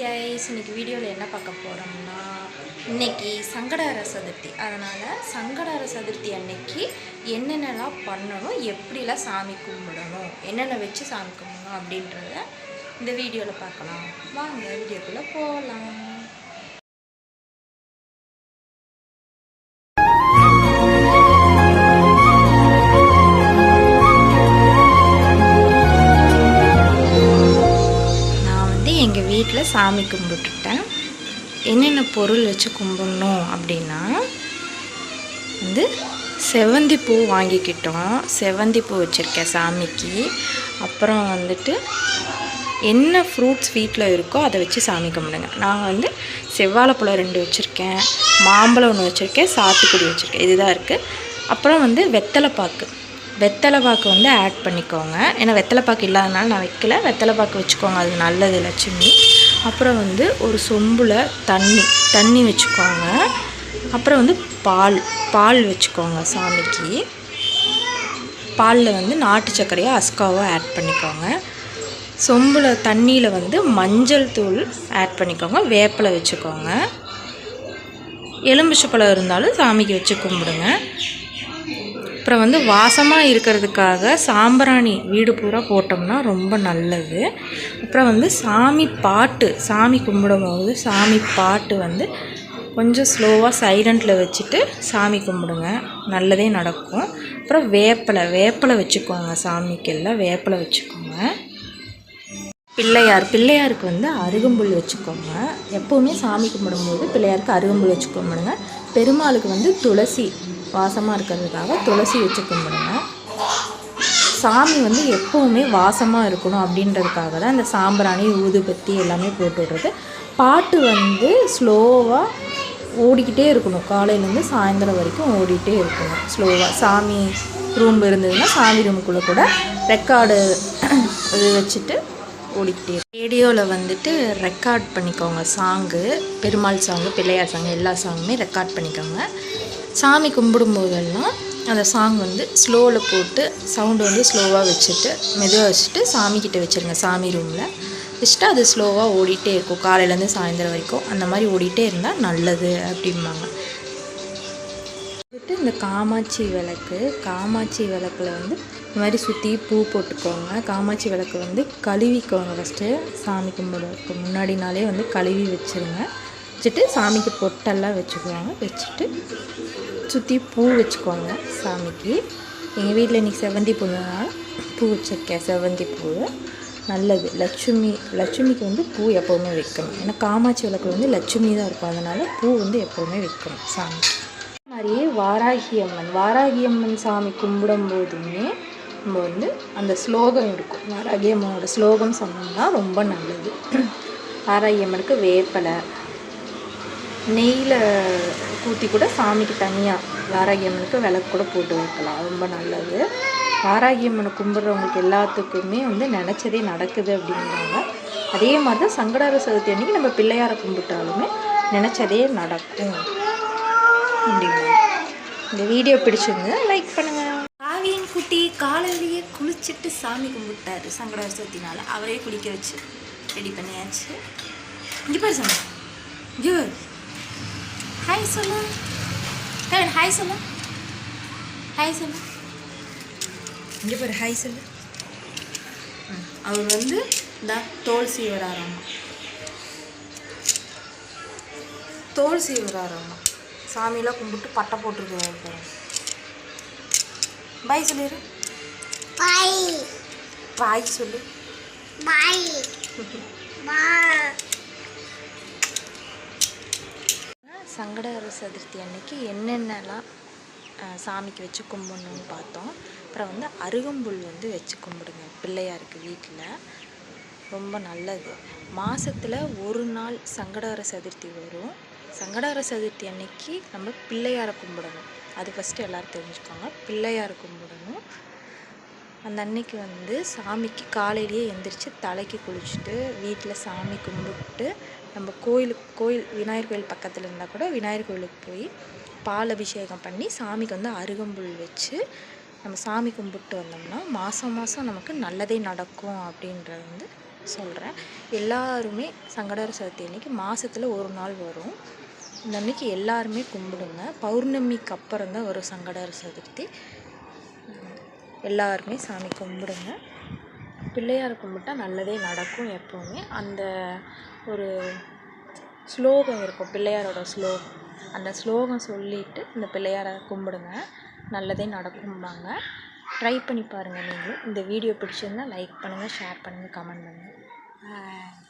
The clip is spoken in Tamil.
கைஸ் இன்னைக்கு வீடியோவில் என்ன பார்க்க போகிறோம்னா இன்னைக்கு சங்கடஹர சதுர்த்தி. அதனால் சங்கடார சதுர்த்தி அன்னைக்கு என்னென்னலாம் பண்ணணும் எப்படிலாம் சாமி கும்பிடணும் என்னென்ன வச்சு சாமி கும்பிடணும் அப்படின்றத இந்த வீடியோவில் பார்க்கலாம். வாங்க வீடியோக்குள்ளே போகலாம் சாமி கும்பிட்டுட்டேன். என்னென்ன பொருள் வச்சு கும்பிடணும் அப்படின்னா வந்து செவந்தி பூ வாங்கிக்கிட்டோம். செவந்தி பூ வச்சுருக்கேன் சாமிக்கு. அப்புறம் வந்துட்டு என்ன ஃப்ரூட்ஸ் வீட்டில் இருக்கோ அதை வச்சு சாமி கும்பிடுங்க. நான் வந்து செவ்வாழைப்பழம் ரெண்டு வச்சுருக்கேன். மாம்பழம் ஒன்று வச்சுருக்கேன். சாத்துக்குடி வச்சுருக்கேன். இதுதான் இருக்குது அப்புறம் வந்து வெத்தலைப்பாக்கு. வெத்தலைப்பாக்கு வந்து ஆட் பண்ணிக்கோங்க. ஏன்னா வெத்தலைப்பாக்கு இல்லாதனால நான் வைக்கல. வெத்தலைப்பாக்கு வச்சுக்கோங்க. அது நல்லது லட்சுமி. அப்புறம் வந்து ஒரு சொம்பில் தண்ணி தண்ணி வச்சுக்கோங்க. அப்புறம் வந்து பால் பால் வச்சுக்கோங்க சாமிக்கு. பாலில் வந்து நாட்டு சர்க்கரையோ அஸ்காவோ ஆட் பண்ணிக்கோங்க. சொம்பில் தண்ணியில் வந்து மஞ்சள் தூள் ஆட் பண்ணிக்கோங்க. வேப்பிலை வச்சுக்கோங்க. எலும்பிச்சப்பழம் இருந்தாலும் சாமிக்கு வச்சு கும்பிடுங்க. அப்புறம் வந்து வாசமாக இருக்கிறதுக்காக சாம்பிராணி வீடு பூரா போட்டோம்னா ரொம்ப நல்லது. அப்புறம் வந்து சாமி பாட்டு சாமி கும்பிடும்போது சாமி பாட்டு வந்து கொஞ்சம் ஸ்லோவாக சைலண்டில் வச்சுட்டு சாமி கும்பிடுங்க. நல்லதே நடக்கும். அப்புறம் வேப்பிலை வேப்பிலை வச்சுக்கோங்க சாமிக்கெல்லாம் வேப்பிலை வச்சுக்கோங்க. பிள்ளையார் பிள்ளையாருக்கு வந்து அருகம்புல் வச்சுக்கோங்க. எப்போவுமே சாமி கும்பிடும்போது பிள்ளையாருக்கு அருகம்புல் வச்சு கும்பிடுங்க பெருமாளுக்கு வந்து துளசி வாசமாக இருக்கிறதுக்காக துளசி வச்சு கும்பிடுங்க. சாமி வந்து எப்போவுமே வாசமாக இருக்கணும் அப்படின்றதுக்காக தான் இந்த சாம்பிராணி ஊதுபத்தி எல்லாமே போட்டு விடுறது. பாட்டு வந்து ஸ்லோவாக ஓடிக்கிட்டே இருக்கணும். காலையிலேருந்து சாயந்தரம் வரைக்கும் ஓடிக்கிட்டே இருக்கணும். ஸ்லோவாக சாமி ரூம் இருந்ததுன்னா சாமி ரூமுக்குள்ளே கூட ரெக்கார்டு இது வச்சுட்டு ஓடிக்கிட்டே ரேடியோவில் வந்துட்டு ரெக்கார்ட் பண்ணிக்கோங்க song. Perumal song Pillaiyar song எல்லா சாங்குமே ரெக்கார்ட் பண்ணிக்கோங்க. சாமி கும்பிடும்போதெல்லாம் அந்த சாங் வந்து ஸ்லோவில் போட்டு சவுண்டு வந்து ஸ்லோவாக வச்சுட்டு மெதுவாக வச்சுட்டு சாமிக்கிட்ட வச்சுருங்க சாமி ரூமில். வச்சுட்டு அது ஸ்லோவாக ஓடிட்டே இருக்கும். காலையிலேருந்து சாயந்தரம் வரைக்கும். அந்த மாதிரி ஓடிட்டே இருந்தால் நல்லது அப்படிம்பாங்க. இந்த காமாட்சி விளக்கு காமாட்சி விளக்கில் வந்து இந்த மாதிரி சுற்றி பூ போட்டுக்கோங்க காமாட்சி விளக்கு வந்து கழுவிக்கோங்க ஃபஸ்ட்டு சாமி கும்பிடுறதுக்கு முன்னாடி நாளே வந்து கழுவி வச்சுருங்க. வச்சுட்டு சாமிக்கு பொட்டெல்லாம் வச்சுக்குவாங்க. வச்சுட்டு சுற்றி பூ வச்சுக்கோங்க சாமிக்கு. எங்கள் வீட்டில் இன்றைக்கி செவந்தி பூனால பூ வச்சுருக்கேன் செவந்தி பூ. நல்லது. லட்சுமி லட்சுமிக்கு வந்து பூ எப்போவுமே வைக்கணும். ஏன்னா காமாட்சி விளக்கு வந்து லட்சுமி தான் இருக்கும். அதனால் பூ வந்து எப்போவுமே வைக்கணும் சாமி. மாதிரியே வாராகி அம்மன் வாராகி அம்மன் சாமி கும்பிடும் போதுமே நம்ம வந்து அந்த ஸ்லோகம் இருக்கும். வாராகி அம்மனோட ஸ்லோகம் சொன்னோம்னா ரொம்ப நல்லது. வாராகி அம்மனுக்கு வேப்பலை நெய்யில் ஊற்றி கூட சாமிக்கு தனியாக வாராகி அம்மனுக்கு விளக்கு கூட போட்டு வைக்கலாம். ரொம்ப நல்லது. வாராகி அம்மனை கும்பிட்றவங்களுக்கு எல்லாத்துக்குமே வந்து நினச்சதே நடக்குது அப்படிங்கிறாங்க. அதே மாதிரி தான் சங்கடார சதுர்த்தி அன்னைக்கு நம்ம பிள்ளையாரை கும்பிட்டாலுமே நினச்சதே நடக்கும். முடியுமா? இந்த வீடியோ பிடிச்சிருந்தா லைக் பண்ணுங்கள் காவியின் குட்டி காலையிலேயே குளிச்சுட்டு சாமி கும்பிட்டாரு சங்கடார சதுர்த்தினால அவரே குளிக்க வச்சு ரெடி பண்ணியாச்சு. இங்கே பாரு சாமி இங்கே ஹாய் சொல்லு. கவின் ஹாய் சொல்லு. ஹாய் சொல்லு. இங்கே பாரு ஹாய் சொல்லு. அவர் வந்து இந்த தோல் சீவராராமா தோல் சீவராராமா சாமியெல்லாம் கும்பிட்டு பட்டை போட்டிருக்காரு பாரு பாய் சொல்லிடு Bye. பாய் சொல்லு. Bye. Bye. சங்கடஹர சதுர்த்தி அன்னைக்கு என்னென்னலாம் சாமிக்கு வச்சு கும்பிடணும்னு பார்த்தோம். அப்புறம் வந்து அருகம்புல் வந்து வச்சு கும்பிடுங்க பிள்ளையாருக்கு வீட்டில் ரொம்ப நல்லது. மாதத்தில் ஒரு நாள் சங்கடஹர சதுர்த்தி வரும். சங்கடார சதுர்த்தி அன்னைக்கு நம்ம பிள்ளையாரை கும்பிடணும். அது ஃபஸ்ட்டு எல்லோரும் தெரிஞ்சுக்கோங்க. பிள்ளையாரை கும்பிடணும். அந்த அன்னைக்கு வந்து சாமிக்கு காலையிலேயே எந்திரிச்சு தலைக்கு குளிச்சுட்டு வீட்டில் சாமி கும்பிட்டு நம்ம கோயிலுக்கு கோயில் விநாயகர் கோயில் பக்கத்தில் இருந்தால் கூட விநாயகர் கோயிலுக்கு போய் பால் அபிஷேகம் பண்ணி சாமிக்கு வந்து அருகம்புல் வச்சு நம்ம சாமி கும்பிட்டு வந்தோம்னா மாதம் மாதம் நமக்கு நல்லதே நடக்கும் அப்படின்றது வந்து சொல்கிறேன் எல்லாருமே சங்கடஹர சதுர்த்தி அன்னைக்கு மாதத்தில் ஒரு நாள் வரும். இந்த அன்னைக்கு எல்லாருமே கும்பிடுங்க. பௌர்ணமிக்கு அப்புறம் தான் வரும் சங்கடஹர சதுர்த்தி. எல்லாருமே சாமி கும்பிடுங்க. பிள்ளையாரை கும்பிட்டா நல்லதே நடக்கும் எப்போவுமே. அந்த ஒரு ஸ்லோகம் இருக்கும் பிள்ளையாரோட ஸ்லோகம். அந்த ஸ்லோகம் சொல்லிட்டு இந்த பிள்ளையாரை கும்பிடுங்க. நல்லதே நடக்கும்பாங்க. ட்ரை பண்ணி பாருங்கள் நீங்களும். இந்த வீடியோ பிடிச்சிருந்தா லைக் பண்ணுங்கள் ஷேர் பண்ணுங்கள் கமெண்ட் பண்ணுங்கள்